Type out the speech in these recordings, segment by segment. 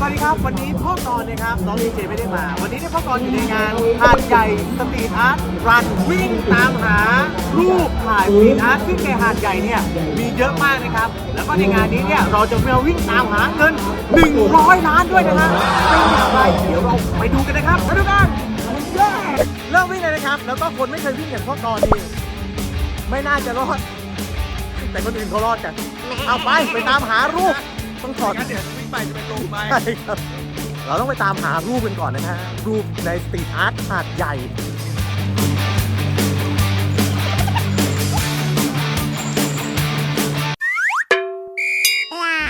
สวัสดีครับ วันนี้พ่อกรนะครับน้องดีเจไม่ได้มา วันนี้เนี่ยพ่อกรอยู่ในงานหาดใหญ่สตรีทอาร์ตรันวิ่งตามหารูปถ่ายสตรีทอาร์ตซึ่งในหาดใหญ่เนี่ยมีเยอะมากนะครับ แล้วก็ในงานนี้เนี่ยเราจะมาวิ่งตามหาเงิน 100 ล้านด้วยนะฮะเป็นอย่างไรเดี๋ยวเราไปดูกันนะครับไปดูกันเริ่มวิ่งเลยนะครับ แล้วก็คนไม่เคยวิ่งอย่างพ่อกรนี่ไม่น่าจะรอดแต่คนอื่นเขารอดกันเอาไปไปตามหารูป ต้องถอดงั้นเดี๋ยววิ่งไปจะเป็นลมไปใช่ครับ เราต้องไปตามหารูปกันก่อนนะฮะ รูปในสตรีทอาร์ตหาดใหญ่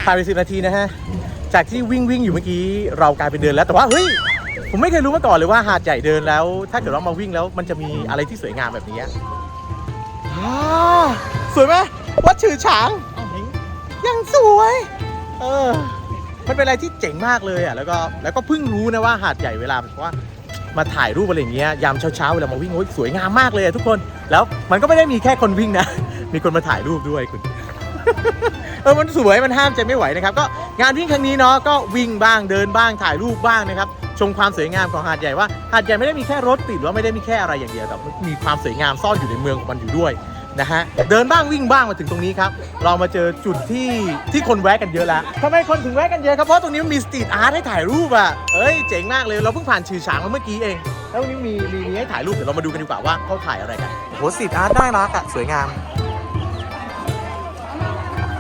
ผ่านไปสินาทีนะฮะ จากที่วิ่งวิ่งอยู่เมื่อกี้ เรากลายเป็นเดินแล้ว แต่ว่าเฮ้ย ผมไม่เคยรู้มาก่อนเลยว่าหาดใหญ่เดินแล้ว ถ้าเกิดเรามาวิ่งแล้วมันจะมีอะไรที่สวยงามแบบนี้อ่าสวยไหมวัดฉือฉางยังสวย เออ มันเป็นอะไรที่เจ๋งมากเลยอะ แล้วก็แล้วก็เพิ่งรู้นะว่าหาดใหญ่เวลาแบบว่ามาถ่ายรูปอะไรอย่างเงี้ยยามเช้าๆเวลามาวิ่งโอ้ยสวยงามมากเลยทุกคน แล้วมันก็ไม่ได้มีแค่คนวิ่งนะ มีคนมาถ่ายรูปด้วยคุณเออมันสวยมันห้ามใจไม่ไหวนะครับ ก็งานวิ่งครั้งนี้เนาะก็วิ่งบ้างเดินบ้างถ่ายรูปบ้างนะครับชมความสวยงามของหาดใหญ่ว่าหาดใหญ่ไม่ได้มีแค่รถติดหรือว่าไม่ได้มีแค่อะไรอย่างเดียวแต่มีความสวยงามซ่อนอยู่ในเมืองของมันอยู่ด้วย นะฮะ เดินบ้างวิ่งบ้างมาถึงตรงนี้ครับ เรามาเจอจุดที่ที่คนแวะกันเยอะแล้วทำไมคนถึงแวะกันเยอะครับ เพราะตรงนี้มันมีสตรีทอาร์ตให้ถ่ายรูปอะเอ้ยเจ๋งมากเลย เราเพิ่งผ่านชื่อฉางมาเมื่อกี้เอง แล้ววันนี้มีมีมีให้ถ่ายรูป เดี๋ยวเรามาดูกันดีกว่าว่าเขาถ่ายอะไรกันโหสตรีทอาร์ตน่ารักอะสวยงาม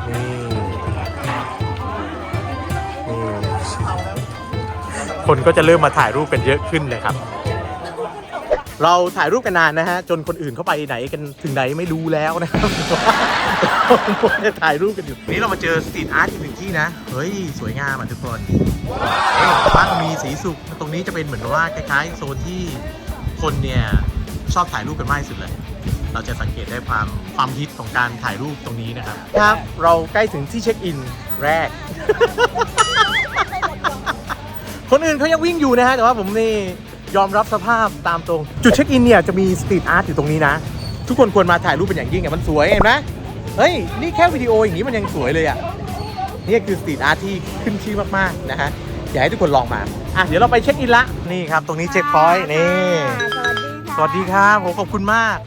นี่นี่คนก็จะเริ่มมาถ่ายรูปกันเยอะขึ้นเลยครับ เราถ่ายรูปกันนานนะฮะ จนคนอื่นเข้าไปไหนกันถึงไหนไม่รู้แล้วนะครับเราถ่ายรูปกันอยู่นี่เรามาเจอสตรีทอาร์ตอีกหนึ่งที่นะ เฮ้ย สวยงามอะทุกคนเอ๊ะบ้านมีสีสุกตรงนี้จะเป็นเหมือนกับว่าคล้ายๆ โซนที่คนเนี่ยชอบถ่ายรูปกันมากที่สุดเลย เราจะสังเกตได้ความความฮิตของการถ่ายรูปตรงนี้นะครับ ครับ เราใกล้ถึงที่เช็คอินแรก คนอื่นเขายังวิ่งอยู่นะฮะ แต่ว่าผมนี่ ยอมรับสภาพตามตรง จุดเช็คอินเนี่ยจะมีสตรีทอาร์ตอยู่ตรงนี้นะ ทุกคนควรมาถ่ายรูปเป็นอย่างยิ่งอะมันสวยเห็นไหมเฮ้ย นี่แค่วิดีโออย่างนี้มันยังสวยเลยอะนี่คือสตรีทอาร์ตที่ขึ้นชื่อมากๆนะฮะอยากให้ทุกคนลองมาอะเดี๋ยวเราไปเช็คอินละนี่ครับ ตรงนี้เช็คพอยต์นี่สวัสดีครับผมขอบคุณมาก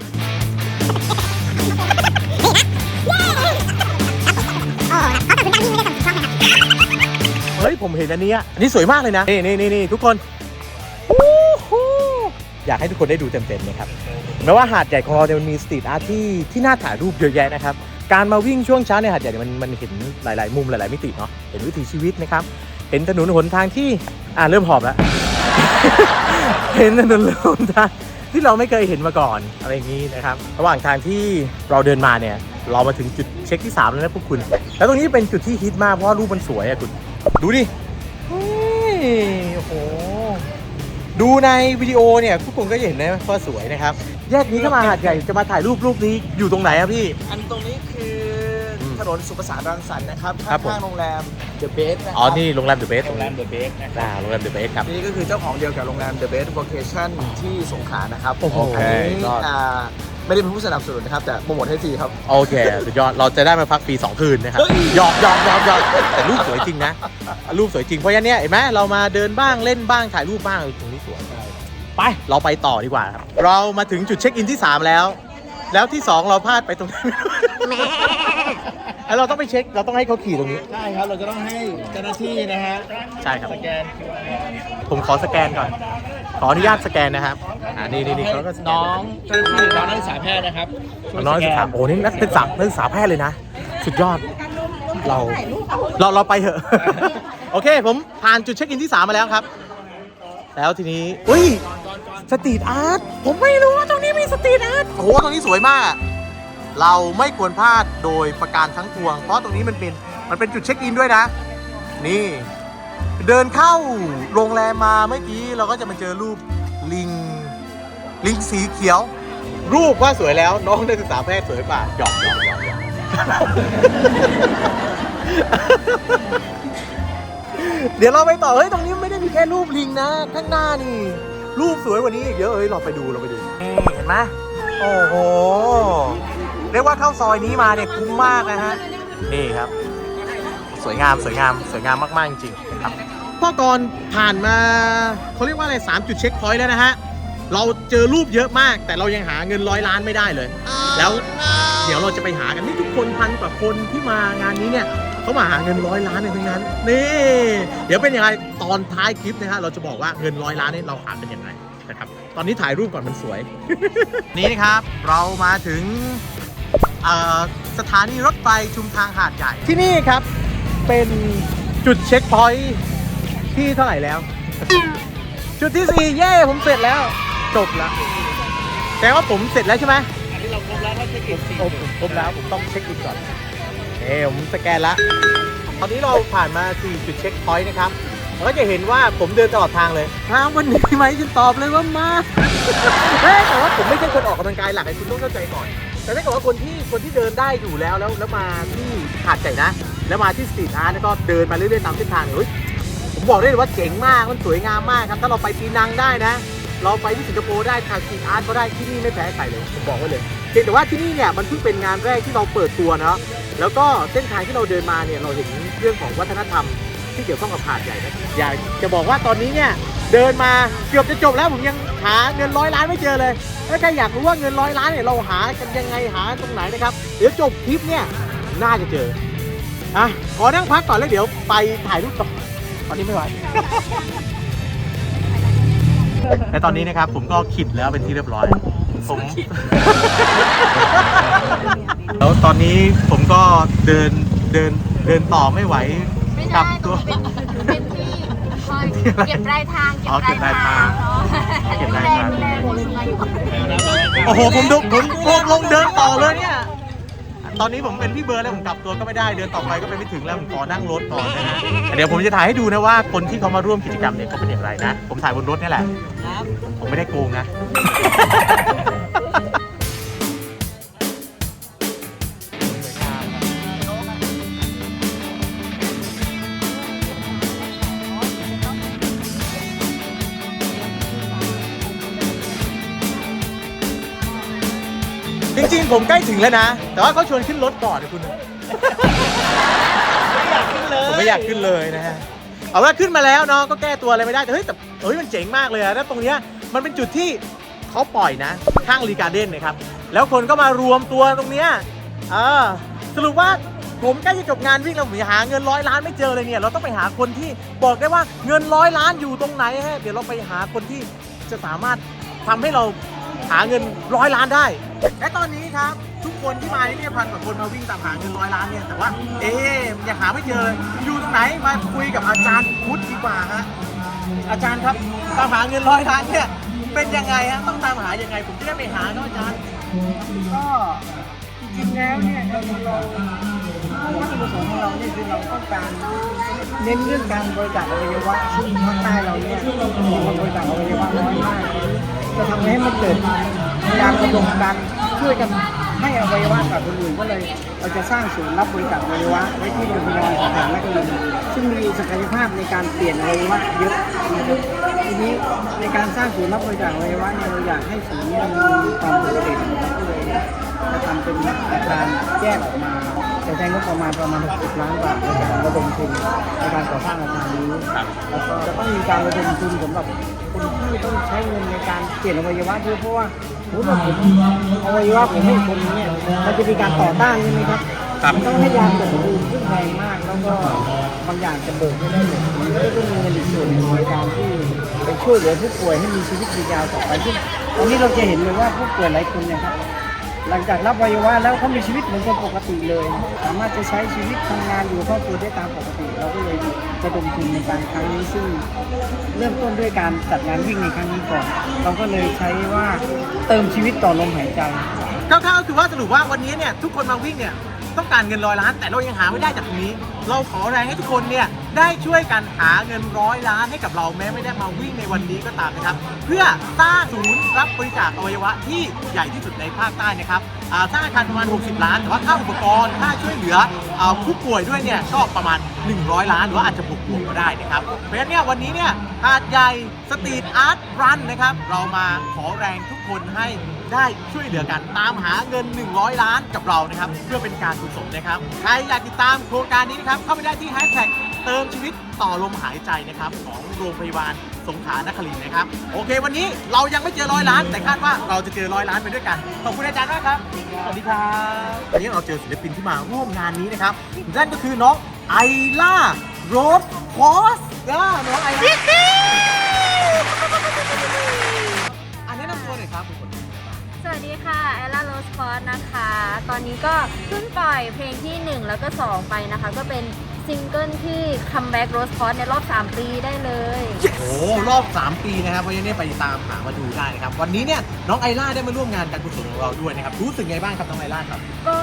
เฮ้ยผมเห็นอันนี้อันนี้สวยมากเลยนะนี่นี่นี่ทุกคนอู้ อยากให้ทุกคนได้ดูเต็มๆนะครับแม้ว่าหาดใหญ่ของเราเนี่ยมันมีสตรีทอาร์ตที่ที่น่าถ่ายรูปเยอะแยะนะครับการมาวิ่งช่วงเช้าในหาดใหญ่เนี่ยมันมันเห็นหลาย ๆ มุมหลาย ๆ มิติเนาะเห็นวิถีชีวิตนะครับเห็นถนนหนทางที่อ่าเริ่มหอบแล้ว เห็นถนนหนทางที่เราไม่เคยเห็นมาก่อนอะไรอย่างนี้นะครับ ระหว่างทางที่เราเดินมาเนี่ย เรามาถึงจุดเช็คที่ 3 แล้วนะพวกคุณ แล้วตรงนี้เป็นจุดที่ฮิตมากเพราะว่ารูปมันสวยอะคุณ ดูดิเฮ้ยโอ้โห ดูในวิดีโอเนี่ยทุกคนก็จะเห็นนะว่าสวยนะครับ แยกนี้ถ้ามาหาดใหญ่จะมาถ่ายรูปรูปนี้อยู่ตรงไหนอะพี่ อันตรงนี้คืออมถนนสุประสานรังสรรค์นะครับครับผม ข้างๆโรงแรมเดอะเบสนะครัอ๋อนี่โรงแรมเดอะเบสโรงแรมเดอะเบสนะคอ่ารับโรงแรมเดอะเบสครับ นี่ก็คือเจ้าของเดียวกับโรงแรมเดอะเบสโ c เคชั่นที่สงขลานะครับโอ้โหอันนี้ยอดอ่า ไม่ได้เป็นผู้สนับสนุนนะครับแต่โปรโมทให้ฟรีครับ โอเคสุดยอดเราจะได้มาพักฟรี2คืนนะครับเฮ้ยหยอกหยอกหยอกหยอกแต่รูปสวยจริงนะรูปสวยจริงเพราะฉะนั้นเนี่ยเห็นไหมเรามาเดินบ้างเล่นบ้างถ่ายรูปบ้างตรงนี้สวยไปเราไปต่อดีกว่าครับเรามาถึงจุดเช็คอินที่ 3 แล้ว แล้วที่ 2 เราพลาดไปตรงนี้ แล้วเราต้องไปเช็ค เราต้องให้เขาขี่ตรงนี้ ใช่ครับ เราจะต้องให้เจ้าหน้าที่นะฮะใช่ครับ สแกนผมขอสแกนก่อน ขออนุญาตสแกนนะครับ อ่า นี่นี่นี่เขาก็สแกนน้องเจ้าหน้าที่น้องนักศึกษาแพทย์นะครับช่วยน้องนักศึกษาสแนโอ้นี่นักศึกษานักศึกษาแพทย์เลยนะ สุดยอด เรา เรา เราไปเถอะ โอเค ผมผ่านจุดเช็คอินที่ 3 มาแล้วครับ แล้วทีนี้ อุ้ย สตรีทอาร์ต ผมไม่รู้ว่าตรงนี้มีสตรีทอาร์ต โอ้โหตรงนี้สวยมาก เราไม่ควรพลาดโดยประการทั้งปวง เพราะตรงนี้มันเป็นมันเป็นจุดเช็คอินด้วยนะ นี่ เดินเข้าโรงแรมมาเมื่อกี้เราก็จะมาเจอรูปลิง ลิงสีเขียว รูปว่าสวยแล้วน้องนักศึกษาแพทย์สวยกว่าหยอกหยอกหยอกหยอกเดี๋ยวเราไปต่อเฮ้ยตรงนี้ไม่ได้มีแค่รูปลิงนะ ข้างหน้านี่ รูปสวยกว่านี้อีกเยอะเอ้ยเราไปดูเราไปดูเห็นไหมโอ้โห เรียกว่าเข้าซอยนี้มาเนี่ยคุ้มมากนะฮะ นี่ครับ สวยงามสวยงามสวยงามมาก ๆ จริงๆนะครับพ่อกรผ่านมาเขาเรียกว่าอะไรสามจุดเช็คพอยต์แล้วนะฮะ เราเจอรูปเยอะมาก แต่เรายังหาเงินร้อยล้านไม่ได้เลย แล้ว เดี๋ยวเราจะไปหากันนี่ทุกคนพันกว่าคนที่มางานนี้เนี่ยเขามาหาเงินร้อยล้านในทั้งนั้น นี่ เดี๋ยวเป็นยังไงตอนท้ายคลิปนะฮะเราจะบอกว่าเงินร้อยล้านนี่เราหาเป็นยังไงนะครับ ตอนนี้ถ่ายรูปก่อนมันสวย นี่นะครับ เรามาถึงเอ่อ สถานีรถไฟชุมทางหาดใหญ่ ที่นี่ครับเป็นจุดเช็คพอยต์ที่เท่าไหร่แล้ว จุดที่สี่เย่ผมเสร็จแล้ว จบแล้วแต่ว่าผมเสร็จแล้วใช่ไหมอันนี้เราครบแล้วก็เช็คอินผมครบแล้วผมต้องเช็คอินก่อนเอ้ผมสแกนละตอนนี้เราผ่านมาสี่จุดเช็คพอยต์นะครับเราก็จะเห็นว่าผมเดินตลอดทางเลยถามวันนี้ไหมฉันตอบเลยว่ามาเฮ้ยแต่ว่าผมไม่ใช่คนออกกำลังกายหลักไอ้คุณต้องเข้าใจก่อน แต่ถ้าเกิดว่าคนที่คนที่เดินได้อยู่แล้วแล้วแล้วมาที่หาดใหญ่นะ แล้วมาที่สตรีทอาร์ตแล้วก็เดินมาเรื่อยๆตามเส้นทางเนี่ยเฮ้ยผมบอกได้เลยว่าเจ๋งมากมันสวยงามมากครับ ถ้าเราไปปีนังได้นะ เราไปที่สิงคโปร์ได้ทางสตรีทอาร์ตก็ได้ที่นี่ไม่แพ้ใครเลยผมบอกไว้เลยเพียงแต่ว่าที่นี่เนี่ยมันเพิ่งเป็นงานแรกที่เราเปิดตัวนะแล้วก็เส้นทางที่เราเดินมาเนี่ยเราเห็นเรื่องของวัฒนธรรมที่เกี่ยวข้องกับหาดใหญ่นะอยากจะบอกว่าตอนนี้เนี่ย เดินมาเกือบจะจบแล้วผมยังหาเงินร้อยล้านไม่เจอเลยถ้าใครอยากรู้ว่าเงินร้อยล้านเนี่ยเราหากันยังไงหาตรงไหนนะครับ เดี๋ยวจบคลิปเนี่ยน่าจะเจออะขอนั่งพักก่อนแล้วเดี๋ยวไปถ่ายรูปต่อตอนนี้ไม่ไหวและตอนนี้นะครับผมก็ขิดแล้วเป็นที่เรียบร้อย ผม แล้วตอนนี้ผมก็เดินเดินเดินต่อไม่ไหวไม่กลัใช่ตัว เป็นเป็นที่ คอยเก็บรายทางอ๋อเก็บรายทางเนาะเก็บดูรายแลทางดูแลผู้สูงอายุโอ้โห ผมดูผมผมลงเดินต่อเลยเนี่ย ตอนนี้ผมเป็นพี่เบิร์ดแล้วผมกลับตัวก็ไม่ได้เดินต่อไปก็ไปไม่ถึงแล้วผมขอนั่งรถก่อนนะฮะเดี๋ยวผมจะถ่ายให้ดูนะว่าคนที่เขามาร่วมกิจกรรมเนี่ยเขาเป็นอย่างไรนะ ผมถ่ายบนรถนี่แหละ ผมไม่ได้โกงนะ จริงๆผมใกล้ถึงแล้วนะ แต่ว่าเขาชวนขึ้นรถก่อนนะคุณไม่อยากขึ้นเลยผมไม่อยากขึ้นเลยนะฮะ เอาว่าขึ้นมาแล้วเนาะก็แก้ตัวอะไรไม่ได้แต่เฮ้ยแต่เฮ้ยมันเจ๋งมากเลยอะแล้วตรงเนี้ยมันเป็นจุดที่เขาปล่อยนะข้างรีการ์เด้นนะครับ แล้วคนก็มารวมตัวตรงเนี้ยเออสรุปว่าผมใกล้จะจบงานวิ่งแล้วผมหาเงินร้อยล้านไม่เจอเลยเนี่ย เราต้องไปหาคนที่บอกได้ว่าเงินร้อยล้านอยู่ตรงไหนฮะเดี๋ยวเราไปหาคนที่จะสามารถทำให้เรา หาเงินร้อยล้านได้ และตอนนี้ครับทุกคนที่มาที่นี่พันกว่าคนมาวิ่งตามหาเงินร้อยล้านเนี่ยแต่ว่าเอ๊ะยังหาไม่เจออยู่ตรงไหนมาคุยกับอาจารย์พุทธดีกว่าฮะอาจารย์ครับตามหาเงินร้อยล้านเนี่ยเป็นยังไงฮะต้องตามหายังไง ผมจะได้ไปหาครับอาจารย์ก็จริงๆแล้วเนี่ยเราเราวัตถุประสงค์ของเราเนี่ยคือเราต้องการเน้นเรื่องการบริจาคอวัยวะซึ่งภาคใต้เราเนี่ยมีคนบริจาคอวัยวะน้อยมา จะทำให้มันเกิดการระดมกันช่วยกันให้อวัยวะกับคนอื่นก็เลยเราจะสร้างศูนย์รับบริจาคอวัยวะไว้ที่โรงพยาบาลสถานนครินทร์ซึ่งมีศักยภาพในการเปลี่ยนอวัยวะเยอะนะครับทีนี้ในการสร้างศูนย์รับบริจาคอวัยวะเนี่ยเราอยากให้ศูนย์เนี้มีความโดดเด่นก็เลยจะทำเป็นการแยกออกมาจะใช้งบประมาณประมาณ 60 ล้านบาทในการระดมทุนในการก่อสร้างอาคารนี้แล้วก็จะต้องมีการระดมทุนสำหรับ ที่ต้องใช้เงินในการเปลี่ยนอวัยวะด้วยเพราะว่าสมมติว่าผมอวัยวะผมให้คนนี้เนี่ยมันจะมีการต่อต้านใช่ไหมครับครับมันต้องให้ยาเบิกทุนซึ่งแพงมากแล้วก็บางอย่างจะเบิกไม่ได้เลยมันก็ต้องมีเงินอีกส่วนหนึ่งในการที่ไปช่วยเหลือผู้ป่วยให้มีชีวิตยืนยาวต่อไปซึ่งตอนนี้เราจะเห็นเลยว่าผู้ป่วยหลายคนเนี่ยครับ หลังจากรับวัยวะแล้วเขามีชีวิตเหมือนคนปกติเลย สามารถจะใช้ชีวิตทำงานอยู่ครอบครัวได้ตามปกติ เราก็เลยจะดมทุนในการครั้งนี้ซึ่งเริ่มต้นด้วยการจัดงานวิ่งในครั้งนี้ก่อน เราก็เลยใช้ว่าเติมชีวิตต่อลมหายใจคร่าวๆคือว่าสรุปว่าวันนี้เนี่ยทุกคนมาวิ่งเนี่ย ต้องการเงินร้อยล้าน แต่เรายังหาไม่ได้จากตรงนี้ เราขอแรงให้ทุกคนเนี่ยได้ช่วยกันหาเงินร้อยล้านให้กับเราแม้ไม่ได้มาวิ่งในวันนี้ก็ตามนะครับ เพื่อสร้างศูนย์รับบริจาคอวัยวะที่ใหญ่ที่สุดในภาคใต้นะครับสร้างอาคารประมาณ 60 ล้าน แต่ว่าค่าอุปกรณ์ค่าช่วยเหลืออผู้ป่วยด้วยเนี่ยก็ประมาณ 100 ล้านหรือว่าอาจจะบวกบวกๆก็ได้นะครับเพราะฉะนั้นเนี่ยวันนี้เนี่ยหาดใหญ่สตรีทอาร์ตรันนะครับเรามาขอแรงทุกคนให้ได้ช่วยเหลือกันตามหาเงิน 100 ล้านกับเรานะครับเพื่อเป็นการกุศลนะครับใครอยากติดตามโครงการนี้นะครับเข้าไปได้ที่แฮชแท็กเติมชีวิตต่อลมหายใจนะครับของโรงพยาบาล สงขลานครินทร์นะครับ โอเค วันนี้เรายังไม่เจอร้อยล้าน แต่คาดว่าเราจะเจอร้อยล้านไปด้วยกัน ขอบคุณอาจารย์มากครับ สวัสดีครับวันนี้เราเจอศิลปินที่มาร่วมงานนี้นะครับนั่นก็คือน้องไอล่าโรสพอสน้องไอล่าอันนี้นำตัวหน่อยครับคุณคนสวัสดีค่ะแอลล่าโรสคอร์นะคะ ตอนนี้ก็เพิ่งปล่อยเพลงที่ 1 แล้วก็ 2 ไปนะคะ ก็เป็นซิงเกิลที่คัมแบ็กโรสคอร์ในรอบ 3 ปีได้เลยโอ้ รอบ 3 ปีนะครับเพราะฉะนั้นเนี่ยไปตามหามาดูได้นะครับวันนี้เนี่ยน้องไอล่าได้มาร่วมงานการกุศลของเราด้วยนะครับรู้สึกไงบ้างครับน้องไอล่าครับ ก็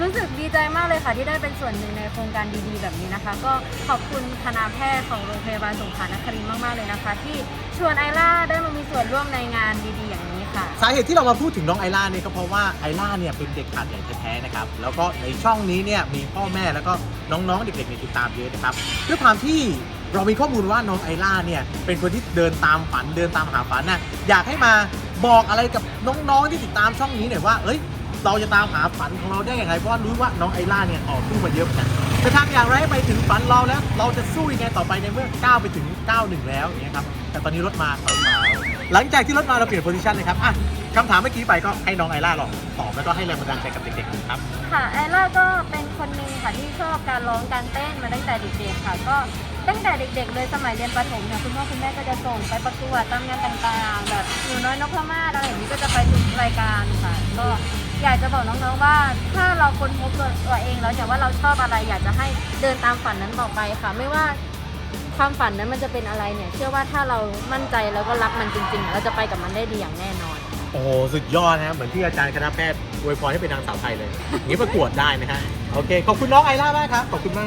รู้สึกดีใจมากเลยค่ะที่ได้เป็นส่วนหนึ่งในโครงการดีๆ แบบนี้นะคะ ก็ขอบคุณคณะแพทย์ของโรงพยาบาลสงขลานครินทร์มากๆเลยนะคะ ที่ชวนไอล่าได้มามีส่วนร่วมในงานดีๆ อย่างนี้ค่ะ สาเหตุที่เรามาพูดถึงน้องไอล่าเนี่ยก็เพราะว่าไอล่าเนี่ยเป็นเด็กขาดใหญ่แท้ๆนะครับแล้วก็ในช่องนี้เนี่ยมีพ่อแม่แล้วก็น้องๆเด็กๆเนี่ยติดตามเยอะนะครับด้วยความที่ เรามีข้อมูลว่าน้องไอล่าเนี่ยเป็นคนที่เดินตามฝันเดินตามหาฝันน่ะอยากให้มาบอกอะไรกับน้องๆที่ติดตามช่องนี้หน่อยว่าเอ้ยเราจะตามหาฝันของเราได้อยังไงเพราะรู้ว่าน้องไอล่าเนี่ยออกสู้มาเยอะเหมือนกันจะทำอย่างไรไปถึงฝันเราแล้ว เราจะสู้ยังไงต่อไปในเมื่อก้าวไปถึงก้าวหนึ่งแล้วอย่างเงี้ยครับแต่ตอนนี้รถมาตอนมาหลังจากที่รถมาเราเปลี่ยนโพซิชันเลยครับอะคำถามเมื่อกี้ไปก็ให้น้องไอล่าลองตอบแล้วก็ให้แรงบันดาลใจกับเด็กๆครับ ค่ะแอล่าก็เป็นคนหนึ่งค่ะที่ชอบการร้องการเต้นมาตั้งแต่เด็กๆค่ะ ก็ ตั้งแต่เด็กๆ เลยสมัยเรียนประถมเนี่ยคุณพ่อคุณแม่ก็จะส่งไปประกวดตามงานต่างๆ แบบหนูน้อยนพมาศอะไรอย่างนี้ก็จะไปทุกรายการค่ะ ก็อยากจะบอกน้องๆว่า ถ้าเราค้นพบตัวเองแล้วเนี่ยว่าเราชอบอะไรอยากจะให้เดินตามฝันนั้นต่อไปค่ะ ไม่ว่าความฝันนั้นมันจะเป็นอะไรเนี่ย เชื่อว่าถ้าเรามั่นใจแล้วก็รักมันจริงๆ เราจะไปกับมันได้ดีอย่างแน่นอน โอ้โหสุดยอดนะครับเหมือนที่อาจารย์คณะแพทย์อวยพรให้เป็นนางสาวไทยเลยอย่างนี้ประกวดได้นะฮะโอเคขอบคุณน้องไอล่ามากครับขอบคุณมาก